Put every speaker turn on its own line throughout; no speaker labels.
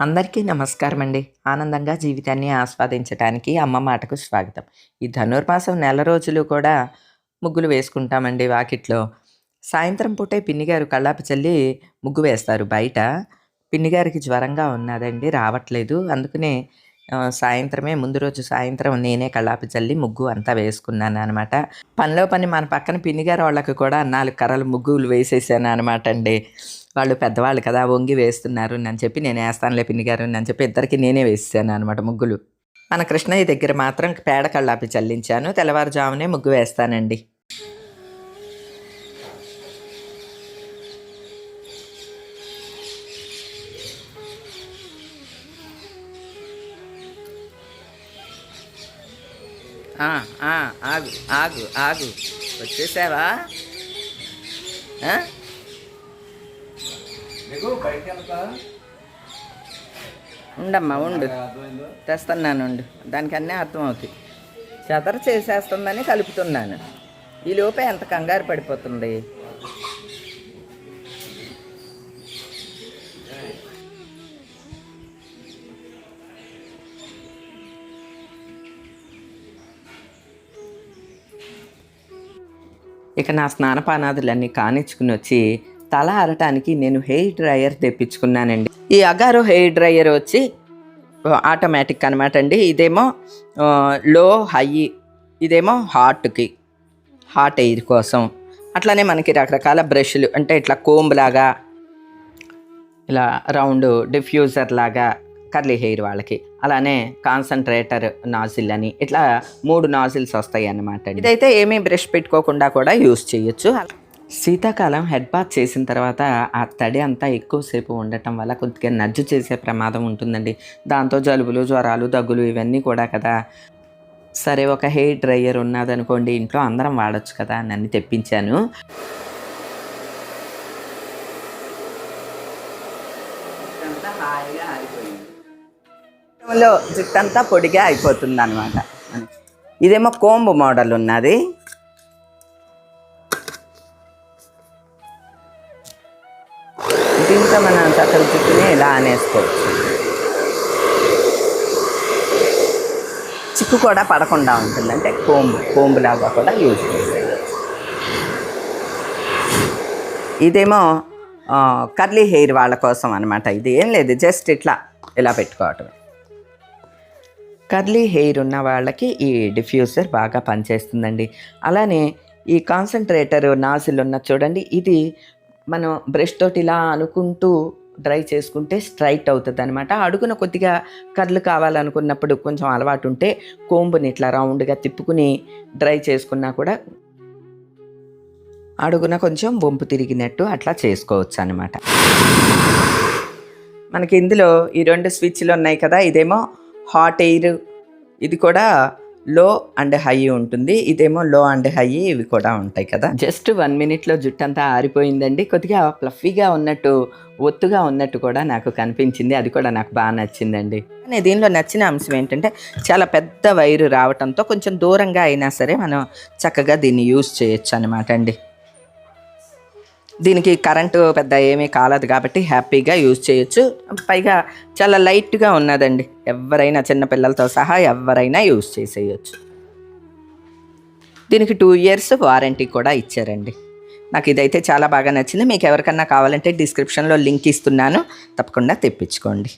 అందరికీ నమస్కారం అండి ఆనందంగా జీవితాన్ని ఆస్వాదించడానికి అమ్మ మాటకు స్వాగతం. ఈ ధనుర్మాసం నెల రోజులు కూడా ముగ్గులు వేసుకుంటామండి వాకిట్లో. సాయంత్రం పూటే పిన్నిగారు కళ్ళాపి చల్లి ముగ్గు వేస్తారు. బయట పిన్నిగారికి జ్వరంగా ఉన్నదండి. రావట్లేదు. అందుకనే సాయంత్రమే ముందు రోజు సాయంత్రం నేనే కళ్ళాపి చల్లి ముగ్గు అంతా వేసుకున్నాను అనమాట పనిలో పని మన పక్కన పిన్నిగారు వాళ్ళకి కూడా నాలుగు కర్రలు ముగ్గులు వేసేసాను అనమాట అండి. వాళ్ళు పెద్దవాళ్ళు కదా వంగి వేస్తున్నారు అని చెప్పి నేను వేస్తానులే పిన్నిగారు అని చెప్పి ఇద్దరికి నేనే వేసాను అనమాట ముగ్గులు. మన కృష్ణయ్య దగ్గర మాత్రం పేడ కళ్ళాపి చల్లించాను తెల్లవారుజామునే ముగ్గు వేస్తానండి. ఆగు ఆగు ఆగు. వచ్చేసావా? ఉండమ్మా ఉండు. తెస్తున్నాను ఉండు. దానికి అన్నీ అర్థమవుతాయి. చెదర చేసేస్తుందని కలుపుతున్నాను. ఈ లోపే ఎంత కంగారు పడిపోతుంది? ఇక నా స్నానపానాదులన్నీ కానిచ్చుకుని వచ్చి తల ఆరటానికి నేను హెయిర్ డ్రయర్ తెప్పించుకున్నానండి. ఈ అగారో హెయిర్ డ్రయర్ వచ్చి ఆటోమేటిక్ అనమాట అండి. ఇదేమో లో హై ఇదేమో హార్ట్కి హార్ట్ ఎయిర్ కోసం. అట్లానే మనకి రకరకాల బ్రష్లు అంటే ఇట్లా కోంబ్ లాగా ఇలా రౌండ్ డిఫ్యూజర్ లాగా కర్లీ హెయిర్ వాళ్ళకి. అలానే కాన్సన్ట్రేటర్ నాజిల్ అని ఇట్లా మూడు నాజిల్స్ వస్తాయి అన్నమాట ఇదైతే ఏమీ బ్రష్ పెట్టుకోకుండా కూడా యూస్ చేయొచ్చు. శీతాకాలం హెడ్ బాత్ చేసిన తర్వాత ఆ తడి అంతా ఎక్కువసేపు ఉండటం వల్ల కొద్దిగా నజ్జు చేసే ప్రమాదం ఉంటుందండి. దాంతో జలుబులు జ్వరాలు దగ్గులు ఇవన్నీ కూడా కదా. సరే ఒక హెయిర్ డ్రయర్ ఉన్నదనుకోండి ఇంట్లో అందరం వాడచ్చు కదా నన్ను తెప్పించాను. లో జుట్టంతా పొడిగా అయిపోతుంది అనమాట ఇదేమో కోంబు మోడల్ ఉన్నది. దీంతో మనం చక్కల జుట్టుని ఇలా అనేసుకోవచ్చు. చిక్కు కూడా పడకుండా ఉంటుంది. అంటే కోంబు కోంబు లాగా కూడా యూజ్ చేసేది ఇదేమో కర్లీ హెయిర్ వాళ్ళ కోసం అనమాట ఇది ఏం లేదు జస్ట్ ఇట్లా ఇలా పెట్టుకోవటం కర్లీ హెయిర్ ఉన్న వాళ్ళకి ఈ డిఫ్యూజర్ బాగా పనిచేస్తుందండి. అలానే ఈ కాన్సన్ట్రేటర్ నాజిల్ ఉన్న చూడండి ఇది మనం బ్రష్ తోటి ఇలా అనుకుంటూ డ్రై చేసుకుంటే స్ట్రైట్ అవుతుంది అనమాట అడుగున కొద్దిగా కర్లు కావాలనుకున్నప్పుడు కొంచెం అలవాటు ఉంటే కోంబుని ఇట్లా రౌండ్గా తిప్పుకుని డ్రై చేసుకున్నా కూడా అడుగున కొంచెం వంపు తిరిగినట్టు అట్లా చేసుకోవచ్చు అనమాట మనకి ఇందులో ఈ రెండు స్విచ్లు ఉన్నాయి కదా ఇదేమో హాట్ ఎయిర్. ఇది కూడా లో అండ్ హై ఉంటుంది. ఇదేమో లో అండ్ హై ఇవి కూడా ఉంటాయి కదా. జస్ట్ వన్ మినిట్లో జుట్టు అంతా ఆరిపోయిందండి. కొద్దిగా ఫ్లఫీగా ఉన్నట్టు ఒత్తుగా ఉన్నట్టు కూడా నాకు కనిపించింది. అది కూడా నాకు బాగా నచ్చిందండి. కానీ దీనిలో నచ్చిన అంశం ఏంటంటే చాలా పెద్ద వైరు రావటంతో కొంచెం దూరంగా అయినా సరే మనం చక్కగా దీన్ని యూజ్ చేయొచ్చు అనమాట అండి. దీనికి కరెంటు పెద్ద ఏమీ కాలదు కాబట్టి హ్యాపీగా యూజ్ చేయొచ్చు. పైగా చాలా లైట్గా ఉన్నదండి. ఎవరైనా చిన్నపిల్లలతో సహా ఎవరైనా యూజ్ చేసేయచ్చు. దీనికి టూ ఇయర్స్ వారంటీ కూడా ఇచ్చారండి. నాకు ఇదైతే చాలా బాగా నచ్చింది. మీకు ఎవరికన్నా కావాలంటే డిస్క్రిప్షన్లో లింక్ ఇస్తున్నాను. తప్పకుండా తెప్పించుకోండి.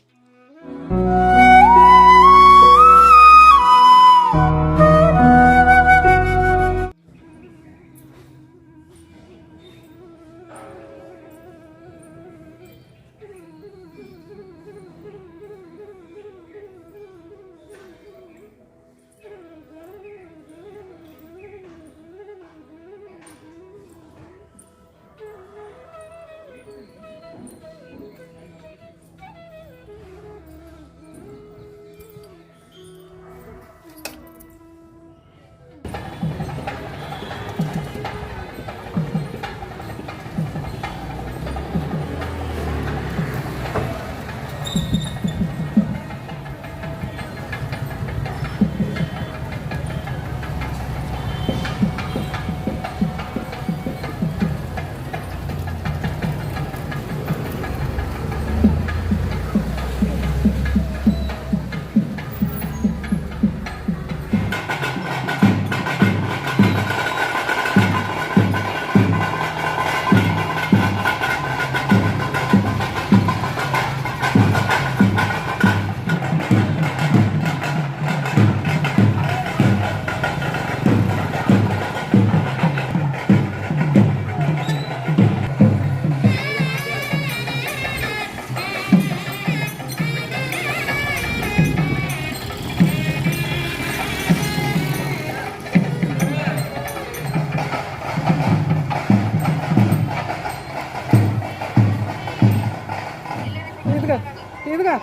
ఇదిగో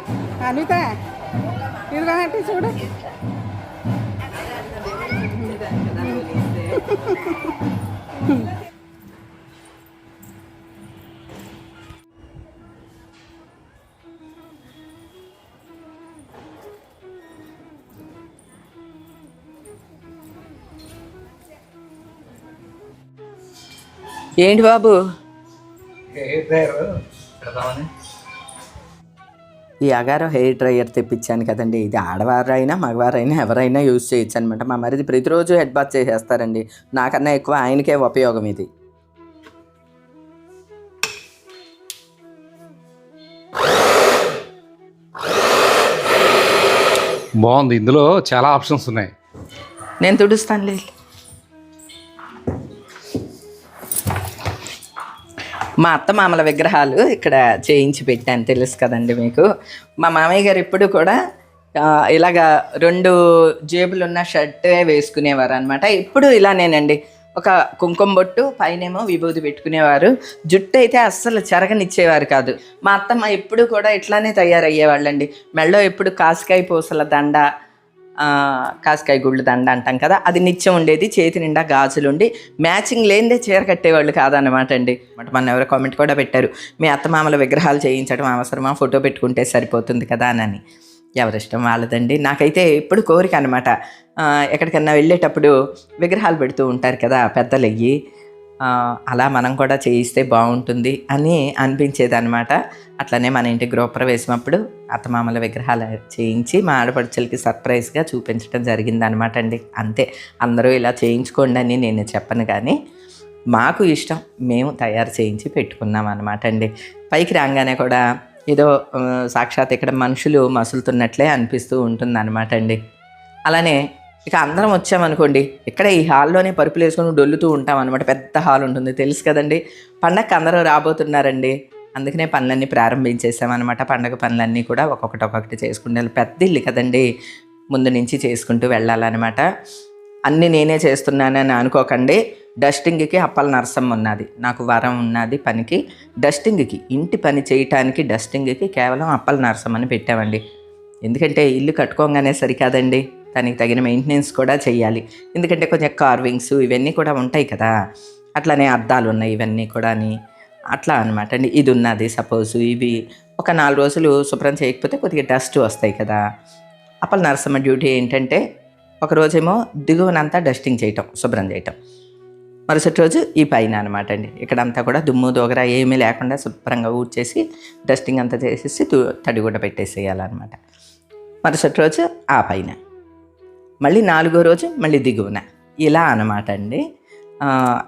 అనిత. ఇదిగో అంటే చూడు.
ఏంటి బాబు?
పెడదామని.
ఈ అగారో హెయిర్ డ్రైయర్ తెప్పించాను కదండి. ఇది ఆడవారైనా మగవారైనా ఎవరైనా యూజ్ చేయొచ్చు అనమాట మా మరిది ప్రతిరోజు హెడ్ బాత్ చేసేస్తారండి. నాకన్నా ఎక్కువ ఆయనకే ఉపయోగం ఇది.
బాగుంది. ఇందులో చాలా ఆప్షన్స్ ఉన్నాయి.
నేను తుడుస్తానులే. మా అత్త మామల విగ్రహాలు ఇక్కడ చేయించి పెట్టాను తెలుసు కదండి మీకు. మా మామయ్య గారు ఇప్పుడు కూడా ఇలాగా రెండు జేబులున్న షర్టే వేసుకునేవారు అనమాట ఇప్పుడు ఇలానేనండి. ఒక కుంకుమ బొట్టు పైనేమో విభూది పెట్టుకునేవారు. జుట్టు అయితే అస్సలు చెరగనిచ్చేవారు కాదు. మా అత్తమ్మ ఎప్పుడు కూడా ఇట్లానే తయారయ్యేవాళ్ళండి. మెళ్ళో ఎప్పుడు కాసికాయ పూసల దండ కాసికాయ గుళ్ళు దండ అంటాం కదా అది నిత్యం ఉండేది చేతి నిండా గాజులు ఉండి మ్యాచింగ్ లేనిదే చీర కట్టేవాళ్ళు కాదనమాట అండి. అంటే మన ఎవరో కామెంట్ కూడా పెట్టారు మీ అత్తమామల విగ్రహాలు చేయించడం అవసరమా ఫోటో పెట్టుకుంటే సరిపోతుంది కదా అని ఎవరిష్టం వాళ్ళదండి. నాకైతే ఎప్పుడు కోరిక అనమాట ఎక్కడికన్నా వెళ్ళేటప్పుడు విగ్రహాలు పెడుతూ ఉంటారు కదా పెద్దలయ్యి. అలా మనం కూడా చేయిస్తే బాగుంటుంది అని అనిపించేది అనమాట అట్లనే మన ఇంటి గృహప్రవేశమప్పుడు అత్తమామల విగ్రహాలు చేయించి మా ఆడపడుచులకి సర్ప్రైజ్గా చూపించడం జరిగింది అనమాట అండి. అంతే అందరూ ఇలా చేయించుకోండి అని నేను చెప్పను కానీ మాకు ఇష్టం మేము తయారు చేయించి పెట్టుకున్నాం అనమాట అండి. పైకి రాగానే కూడా ఏదో సాక్షాత్ ఇక్కడ మనుషులు మసులుతున్నట్లే అనిపిస్తూ ఉంటుంది అనమాట అండి. అలానే ఇక అందరం వచ్చామనుకోండి ఇక్కడ ఈ హాల్లోనే పరుపులు వేసుకొని డొల్లుతూ ఉంటాం అనమాట పెద్ద హాల్ ఉంటుంది తెలుసు కదండి. పండగకి అందరూ రాబోతున్నారండి. అందుకనే పనులన్నీ ప్రారంభించేసామన్నమాట. పండగ పనులన్నీ కూడా ఒక్కొక్కటి ఒక్కొక్కటి చేసుకుంటే పెద్ద ఇల్లు కదండి. ముందు నుంచి చేసుకుంటూ వెళ్ళాలన్నమాట. అన్నీ నేనే చేస్తున్నానని అనుకోకండి. డస్టింగ్కి అప్పల నరసం ఉన్నది. నాకు వరం ఉన్నది పనికి. డస్టింగ్కి ఇంటి పని చేయటానికి డస్టింగ్కి కేవలం అప్పల నరసం అని పెట్టామండి. ఎందుకంటే ఇల్లు కట్టుకోగానే సరికాదండి. దానికి తగిన మెయింటెనెన్స్ కూడా చేయాలి ఎందుకంటే కొంచెం కార్వింగ్స్ ఇవన్నీ కూడా ఉంటాయి కదా. అట్లానే అద్దాలు ఉన్నాయి ఇవన్నీ కూడా అని అట్లా అనమాట అండి. ఇది ఉన్నది సపోజ్ ఇవి. ఒక నాలుగు రోజులు శుభ్రం చేయకపోతే కొద్దిగా డస్ట్ వస్తాయి కదా. అప్పల నరసమ్మ డ్యూటీ ఏంటంటే ఒకరోజేమో దిగువనంతా డస్టింగ్ చేయటం శుభ్రం చేయటం. మరుసటి రోజు ఈ పైన అనమాట అండి. ఇక్కడంతా కూడా దుమ్ము దోగర ఏమీ లేకుండా శుభ్రంగా ఊడ్చేసి డస్టింగ్ అంతా చేసేసి తు- తడిగుడ్డ పెట్టేసేయాలన్నమాట. మరుసటి రోజు ఆ పైన. మళ్ళీ నాలుగో రోజు మళ్ళీ దిగువన. ఇలా అనమాట అండి.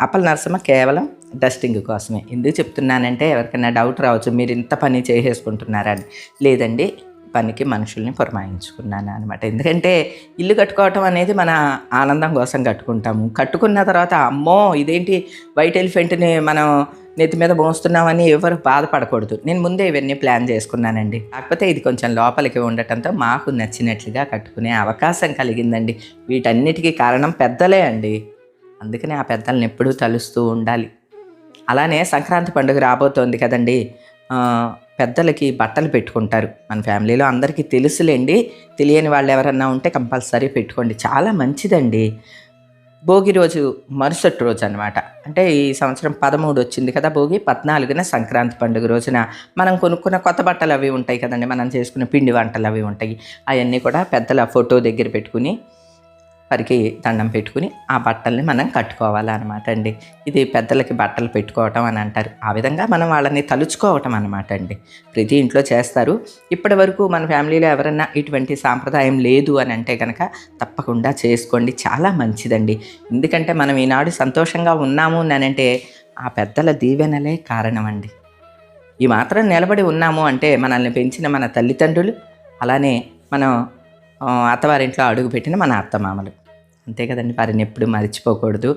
అప్పల నరసమ్మ కేవలం డస్టింగ్ కోసమే. ఎందుకు చెప్తున్నానంటే ఎవరికైనా డౌట్ రావచ్చు మీరు ఇంత పని చేసేసుకుంటున్నారని. లేదండి పనికి మనుషుల్ని పురమాయించుకున్నాను అనమాట ఎందుకంటే ఇల్లు కట్టుకోవటం అనేది మన ఆనందం కోసం కట్టుకుంటాము. కట్టుకున్న తర్వాత అమ్మో ఇదేంటి వైట్ ఎలిఫెంట్ని మనం నెత్తి మీద మోస్తున్నామని ఎవరు బాధపడకూడదు. నేను ముందే ఇవన్నీ ప్లాన్ చేసుకున్నానండి. కాకపోతే ఇది కొంచెం లోపలికి ఉండటంతో మాకు నచ్చినట్లుగా కట్టుకునే అవకాశం కలిగిందండి. వీటన్నిటికీ కారణం పెద్దలే అండి. అందుకనే ఆ పెద్దలను ఎప్పుడూ తలుస్తూ ఉండాలి. అలానే సంక్రాంతి పండుగ రాబోతోంది కదండి. పెద్దలకి బట్టలు పెట్టుకుంటారు. మన ఫ్యామిలీలో అందరికీ తెలుసులేండి. తెలియని వాళ్ళు ఎవరన్నా ఉంటే కంపల్సరీ పెట్టుకోండి. చాలా మంచిదండి. భోగి రోజు మరుసటి రోజు అనమాట అంటే ఈ సంవత్సరం పదమూడు వచ్చింది కదా భోగి పద్నాలుగున సంక్రాంతి పండుగ రోజున మనం కొనుక్కున్న కొత్త బట్టలు అవి ఉంటాయి కదండి మనం చేసుకున్న పిండి వంటలు అవి ఉంటాయి. అవన్నీ కూడా పెద్దల ఫోటో దగ్గర పెట్టుకుని వారికి దండం పెట్టుకుని ఆ బట్టల్ని మనం కట్టుకోవాలన్నమాట అండి. ఇది పెద్దలకి బట్టలు పెట్టుకోవటం అని అంటారు. ఆ విధంగా మనం వాళ్ళని తలుచుకోవటం అనమాట అండి. ప్రతి ఇంట్లో చేస్తారు. ఇప్పటి వరకు మన ఫ్యామిలీలో ఎవరన్నా ఇటువంటి సాంప్రదాయం లేదు అని అంటే కనుక తప్పకుండా చేసుకోండి. చాలా మంచిదండి. ఎందుకంటే మనం ఈనాడు సంతోషంగా ఉన్నాము అని అంటే ఆ పెద్దల దీవెనలే కారణం అండి ఈ మాత్రం నిలబడి ఉన్నాము అంటే మనల్ని పెంచిన మన తల్లిదండ్రులు అలానే మనం అత్తవారింట్లో అడుగుపెట్టిన మన అత్తమామలు. అంతే కదండి వారిని ఎప్పుడు మర్చిపోకూడదు.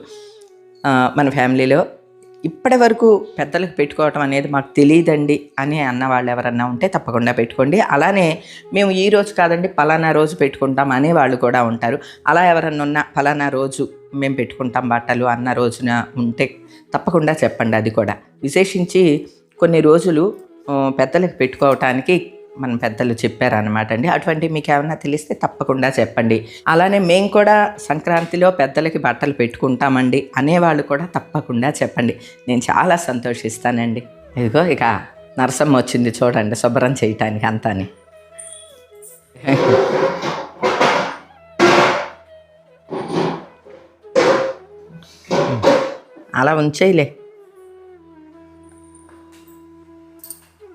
మన ఫ్యామిలీలో ఇప్పటి వరకు పెద్దలకు పెట్టుకోవటం అనేది మాకు తెలియదండి అని అన్న వాళ్ళు ఎవరన్నా ఉంటే తప్పకుండా పెట్టుకోండి. అలానే మేము ఈ రోజు కాదండి పలానా రోజు పెట్టుకుంటాం అనే వాళ్ళు కూడా ఉంటారు. అలా ఎవరన్నా ఉన్న పలానా రోజు మేము పెట్టుకుంటాం బట్టలు అన్న రోజున ఉంటే తప్పకుండా చెప్పండి అది కూడా. విశేషించి కొన్ని రోజులు పెద్దలకు పెట్టుకోవటానికి మన పెద్దలు చెప్పారనమాట అండి. అటువంటి మీకు ఏమైనా తెలిస్తే తప్పకుండా చెప్పండి. అలానే మేము కూడా సంక్రాంతిలో పెద్దలకి బట్టలు పెట్టుకుంటామండి అనేవాళ్ళు కూడా తప్పకుండా చెప్పండి. నేను చాలా సంతోషిస్తానండి. ఇదిగో ఇక నరసమ్మ వచ్చింది చూడండి శుభ్రం చేయటానికి అంతాని. అలా ఉంచేయలే.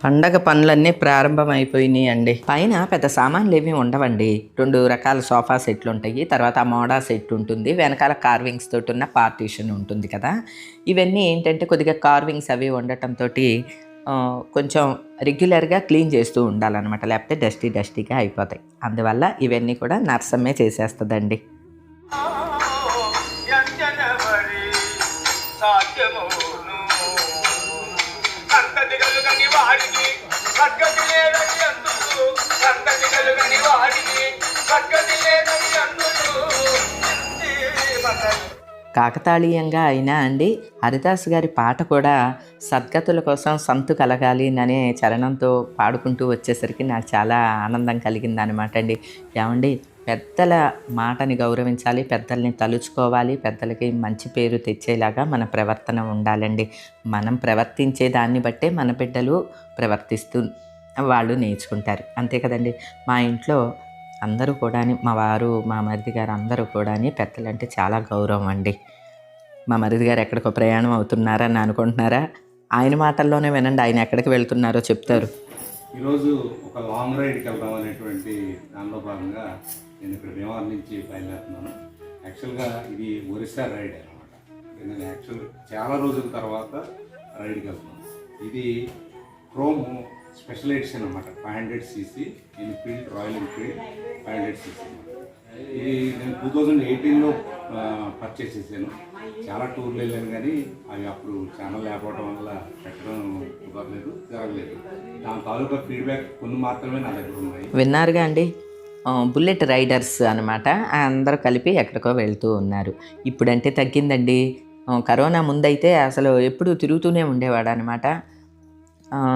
పండగ పనులన్నీ ప్రారంభమైపోయినాయి అండి. పైన పెద్ద సామాన్లు ఏమీ ఉండవండి. రెండు రకాల సోఫా సెట్లు ఉంటాయి తర్వాత మోడా సెట్ ఉంటుంది వెనకాల కార్వింగ్స్ తోటి ఉన్న పార్టీషన్ ఉంటుంది కదా. ఇవన్నీ ఏంటంటే కొద్దిగా కార్వింగ్స్ అవి ఉండటంతో కొంచెం రెగ్యులర్గా క్లీన్ చేస్తూ ఉండాలన్నమాట. లేకపోతే డస్టీ డస్టీగా అయిపోతాయి. అందువల్ల ఇవన్నీ కూడా నర్సమ్మే చేసేస్తుందండి. కాకతాళీయంగా అయినా అండి హరిదాస్ గారి పాట కూడా సద్గతుల కోసం సంతు కలగాలి అనే చరణంతో పాడుకుంటూ వచ్చేసరికి నాకు చాలా ఆనందం కలిగింది అనమాట అండి. ఏమండి పెద్దల మాటని గౌరవించాలి పెద్దల్ని తలుచుకోవాలి పెద్దలకి మంచి పేరు తెచ్చేలాగా మన ప్రవర్తన ఉండాలండి. మనం ప్రవర్తించే దాన్ని బట్టే మన బిడ్డలు ప్రవర్తిస్తూ వాళ్ళు నేర్చుకుంటారు. అంతే కదండి. మా ఇంట్లో అందరూ కూడా మా వారు మా మరిది గారు అందరూ కూడా పెద్దలంటే చాలా గౌరవం అండి. మా మరిది గారు ఎక్కడికో ప్రయాణం అవుతున్నారా అని అనుకుంటున్నారా? ఆయన మాటల్లోనే వినండి. ఆయన ఎక్కడికి వెళ్తున్నారో చెప్తారు.
ఈరోజు ఒక లాంగ్ రైడ్కి వెళ్దాం అనేటువంటి దానిలో భాగంగా నేను ఇక్కడ భీమవరం నుంచి బయలుదేరుతున్నాను. యాక్చువల్గా ఇది ఒరిస్సా రైడ్ అనమాట నేను యాక్చువల్ చాలా రోజుల తర్వాత రైడ్కి వెళ్తున్నాను. ఇది క్రోమ్ స్పెషల్ ఎడిషన్ అనమాట five hundred CC Enfield Royal Enfield five hundred CC అనమాట ఇది నేను టూ థౌజండ్ ఎయిటీన్లో పర్చేస్ చేశాను. చాలా టూర్లు వెళ్ళాను కానీ అవి అప్పుడు ఛానల్ లేకపోవడం వల్ల పెట్టడం కుదరలేదు జరగలేదు. దాని తాలూకా ఫీడ్బ్యాక్ కొన్ని మాత్రమే నా దగ్గర ఉన్నాయి.
విన్నారుగా అండి? బుల్లెట్ రైడర్స్ అనమాట అందరూ కలిపి ఎక్కడికో వెళ్తూ ఉన్నారు. ఇప్పుడంటే తగ్గిందండి. కరోనా ముందైతే అసలు ఎప్పుడు తిరుగుతూనే ఉండేవాడు అనమాట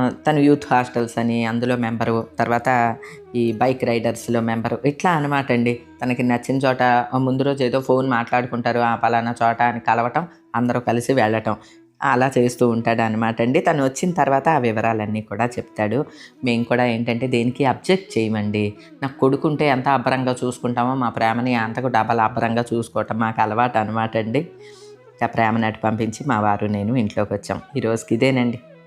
తను యూత్ హాస్టల్స్ అని అందులో మెంబరు తర్వాత ఈ బైక్ రైడర్స్లో మెంబరు ఇట్లా అనమాట అండి. తనకి నచ్చిన చోట ముందు రోజు ఏదో ఫోన్ మాట్లాడుకుంటారు ఆ పలానా చోట అని కలవటం అందరూ కలిసి వెళ్ళటం అలా చేస్తూ ఉంటాడు అనమాట అండి. తను వచ్చిన తర్వాత ఆ వివరాలన్నీ కూడా చెప్తాడు. మేము కూడా ఏంటంటే దేనికి అబ్జెక్ట్ చేయమండి? నాకు కొడుకుంటే ఎంత అబ్బరంగా చూసుకుంటామో మా ప్రేమని అంతకు డబల్ అబ్బరంగా చూసుకోవటం మాకు అలవాటు అనమాట అండి. ఆ ప్రేమను అటు పంపించి మా వారు నేను ఇంట్లోకి వచ్చాం. ఈరోజుకి ఇదేనండి.